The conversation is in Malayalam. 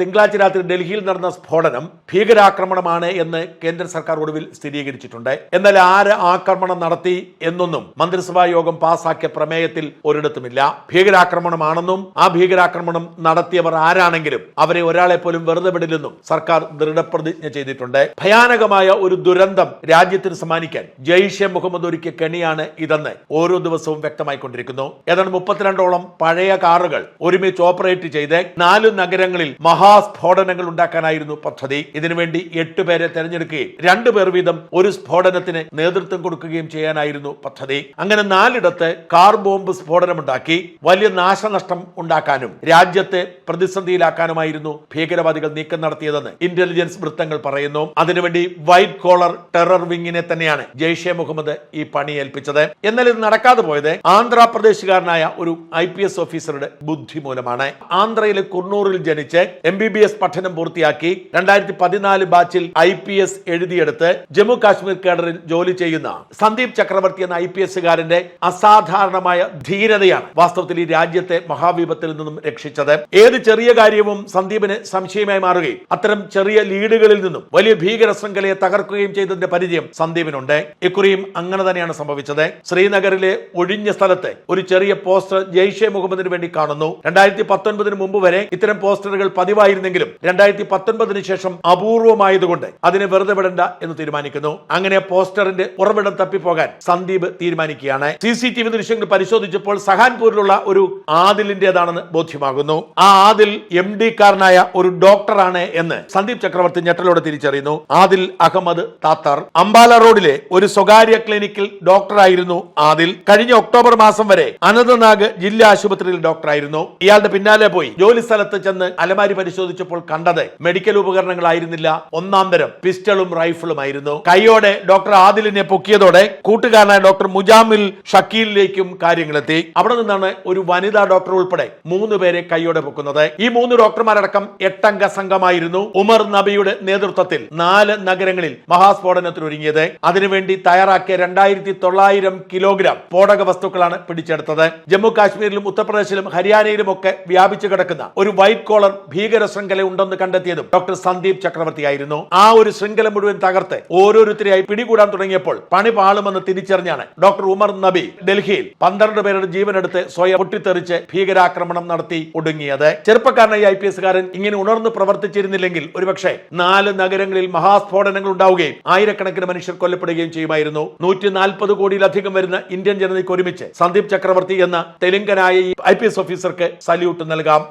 തിങ്കളാഴ്ച രാത്രി ഡൽഹിയിൽ നടന്ന സ്ഫോടനം ഭീകരാക്രമണമാണ് എന്ന് കേന്ദ്ര സർക്കാർ ഒടുവിൽ സ്ഥിരീകരിച്ചിട്ടുണ്ട്. എന്നാൽ ആര് ആക്രമണം നടത്തി എന്നൊന്നും മന്ത്രിസഭാ യോഗം പാസാക്കിയ പ്രമേയത്തിൽ ഒരിടത്തുമില്ല. ഭീകരാക്രമണമാണെന്നും ആ ഭീകരാക്രമണം നടത്തിയവർ ആരാണെങ്കിലും അവരെ ഒരാളെ പോലും വെറുതെ വിടില്ലെന്നും സർക്കാർ ദൃഢപ്രതിജ്ഞ ചെയ്തിട്ടുണ്ട്. ഭയാനകമായ ഒരു ദുരന്തം രാജ്യത്തിന് സമ്മാനിക്കാൻ ജയ്ഷെ മുഹമ്മദ് ഒരുക്കിയ കെണിയാണ് ഇതെന്ന് ഓരോ ദിവസവും വ്യക്തമായിക്കൊണ്ടിരിക്കുന്നു ഏതാണ്ട് മുപ്പത്തിരണ്ടോളം പഴയ കാറുകൾ ഒരുമിച്ച് ഓപ്പറേറ്റ് ചെയ്ത് നാല് നഗരങ്ങളിൽ മഹാസ്ഫോടനങ്ങൾ ഉണ്ടാക്കാനായിരുന്നു പദ്ധതി. ഇതിനുവേണ്ടി എട്ട് പേരെ തെരഞ്ഞെടുക്കുകയും രണ്ടു പേർ വീതം ഒരു സ്ഫോടനത്തിന് നേതൃത്വം കൊടുക്കുകയും ചെയ്യാനായിരുന്നു പദ്ധതി. അങ്ങനെ നാലിടത്ത് കാർ ബോംബ് സ്ഫോടനമുണ്ടാക്കി. വലിയ നാശനഷ്ടം ഉണ്ടാക്കാനും രാജ്യത്തെ പ്രതിസന്ധിയിലാക്കാനുമായിരുന്നു ഭീകരവാദികൾ നീക്കം നടത്തിയതെന്ന് ഇന്റലിജൻസ് വൃത്തങ്ങൾ പറയുന്നു. അതിനുവേണ്ടി വൈറ്റ് കോളർ ടെറർ വിങ്ങിനെ തന്നെയാണ് ജെയ്ഷെ മുഹമ്മദ് ഈ പണി ഏൽപ്പിച്ചത്. എന്നാൽ ഇത് നടക്കാതെ പോയത് ആന്ധ്രാപ്രദേശുകാരനായ ഒരു ഐ പി എസ് ഓഫീസറുടെ ബുദ്ധി മൂലമാണ്. ആന്ധ്രയിലെ കുർണൂറിൽ ജനിച്ച് എം ബി ബി എസ് പഠനം പൂർത്തിയാക്കി രണ്ടായിരത്തി പതിനാല് ബാച്ചിൽ ഐ പി എസ് എഴുതിയെടുത്ത് ജമ്മു കാശ്മീർ കേഡറിൽ ജോലി ചെയ്യുന്ന സന്ദീപ് ചക്രവർത്തി എന്ന ഐ പി എസുകാരന്റെ അസാധാരണമായ ധീരതയാണ് വാസ്തവത്തിൽ ഈ രാജ്യത്തെ മഹാവിപത്തിൽ നിന്നും രക്ഷിച്ചത്. ഏത് ചെറിയ കാര്യവും സന്ദീപിന് സംശയമായി മാറുകയും അത്തരം ചെറിയ ലീഡുകളിൽ നിന്നും വലിയ ഭീകര ശൃംഖലയെ തകർക്കുകയും ചെയ്തതിന്റെ പരിചയം സന്ദീപിനുണ്ട്. ഇക്കുറിയും അങ്ങനെ തന്നെയാണ് സംഭവിച്ചത്. ശ്രീനഗറിലെ ഒഴിഞ്ഞ സ്ഥലത്തെ ഒരു ചെറിയ പോസ്റ്റർ ജെയ്ഷെ മുഹമ്മദിന് വേണ്ടി കാണുന്നു. രണ്ടായിരത്തി പത്തൊൻപതിന് മുമ്പ് വരെ ഇത്തരം പോസ്റ്ററുകൾ പതിവായിരുന്നെങ്കിലും രണ്ടായിരത്തി പത്തൊൻപതിന് ശേഷം അപൂർവമായതുകൊണ്ട് അതിനെ വെറുതെ വിടണ്ട എന്ന് തീരുമാനിക്കുന്നു. അങ്ങനെ പോസ്റ്ററിന്റെ ഉറവിടം തപ്പിപ്പോകാൻ സന്ദീപ് തീരുമാനിക്കുകയാണ്. സി സി ടി വി ദൃശ്യങ്ങൾ പരിശോധിച്ചപ്പോൾ സഹാൻപൂരിലുള്ള ഒരു ആദിലിന്റേതാണെന്ന് ബോധ്യമാകുന്നു. ആ ആദിൽ എം ഡി കാരനായ ഒരു ഡോക്ടറാണ് എന്ന് സന്ദീപ് ചക്രവർത്തി ഞെട്ടലോടെ തിരിച്ചറിയുന്നു. ആദിൽ അഹമ്മദ് താത്താർ. അംബാല റോഡിലെ ഒരു സ്വകാര്യ ക്ലിനിക്കിൽ ഡോക്ടറായിരുന്നു ആദിൽ. കഴിഞ്ഞ ഒക്ടോബർ മാസം വരെ അനന്തനാഗ് ജില്ലാ ആശുപത്രിയിൽ ഡോക്ടറായിരുന്നു. ഇയാളുടെ പിന്നാലെ പോയി ജോലി സ്ഥലത്ത് ചെന്ന് അലമാരി പരിശോധിച്ചപ്പോൾ കണ്ടത് മെഡിക്കൽ ഉപകരണങ്ങളായിരുന്നില്ല. ഒന്നാം തരം പിസ്റ്റളും റൈഫിളും ആയിരുന്നു. കൈയോടെ ഡോക്ടർ ആദിലിനെ പൊക്കിയതോടെ കൂട്ടുകാരനായ ഡോക്ടർ മുജാമിൽ ഷക്കീലിലേക്കും കാര്യങ്ങളെത്തി. അവിടെ നിന്നാണ് ഒരു വനിതാ ഡോക്ടർ ഉൾപ്പെടെ മൂന്ന് പേരെ കൈയോടെ പൊക്കുന്നത്. ഈ മൂന്ന് ഡോക്ടർമാരടക്കം എട്ടംഗ സംഘമായിരുന്നു ഉമർ നബിയുടെ നേതൃത്വത്തിൽ നാല് നഗരങ്ങളിൽ മഹാസ്ഫോടനത്തിനൊരുങ്ങിയത്. അതിനുവേണ്ടി തയ്യാറാക്കിയ രണ്ടായിരത്തി തൊള്ളായിരം കിലോഗ്രാം സ്ഫോടക വസ്തുക്കളാണ് പിടിച്ചെടുത്തത്. ജമ്മു കാശ്മീരിലും ഉത്തർപ്രദേശിലും ഹരിയാനയിലും ഒക്കെ വ്യാപിച്ചു കിടക്കുന്ന ഒരു വൈറ്റ് കോളർ ഭീകര ശൃംഖല ഉണ്ടെന്ന് കണ്ടെത്തിയതും ഡോക്ടർ സന്ദീപ് ചക്രവർത്തി ആയിരുന്നു ആ ഒരു ശൃംഖല മുഴുവൻ തകർത്ത് ഓരോരുത്തരെയായി പിടികൂടാൻ തുടങ്ങിയപ്പോൾ പണി പാളുമെന്ന് തിരിച്ചറിഞ്ഞാണ് ഡോക്ടർ ഉമർ നബി ഡൽഹിയിൽ പന്ത്രണ്ട് പേരുടെ ജീവനെടുത്ത് സ്വയം പൊട്ടിത്തെറിച്ച് ഭീകരാക്രമണം നടത്തി ഒടുങ്ങിയത്. ചെറുപ്പക്കാരനായ ഐ പി എസ്കാരൻ ഇങ്ങനെ ഉണർന്ന് പ്രവർത്തിച്ചിരുന്നില്ലെങ്കിൽ ഒരുപക്ഷെ നാല് നഗരങ്ങളിൽ മഹാസ്ഫോടനങ്ങൾ ഉണ്ടാവുകയും ആയിരക്കണക്കിന് മനുഷ്യർ കൊല്ലപ്പെടുകയും ചെയ്യുമായിരുന്നു. നൂറ്റി നാൽപ്പത് കോടിയിലധികം വരുന്ന ഇന്ത്യൻ ജനതയ്ക്ക് ഒരുമിച്ച് സന്ദീപ് ചക്രവർത്തി എന്ന തെലുങ്കനായ ഈ ഐ ഓഫീസർക്ക് സല്യൂട്ട് നൽകാം.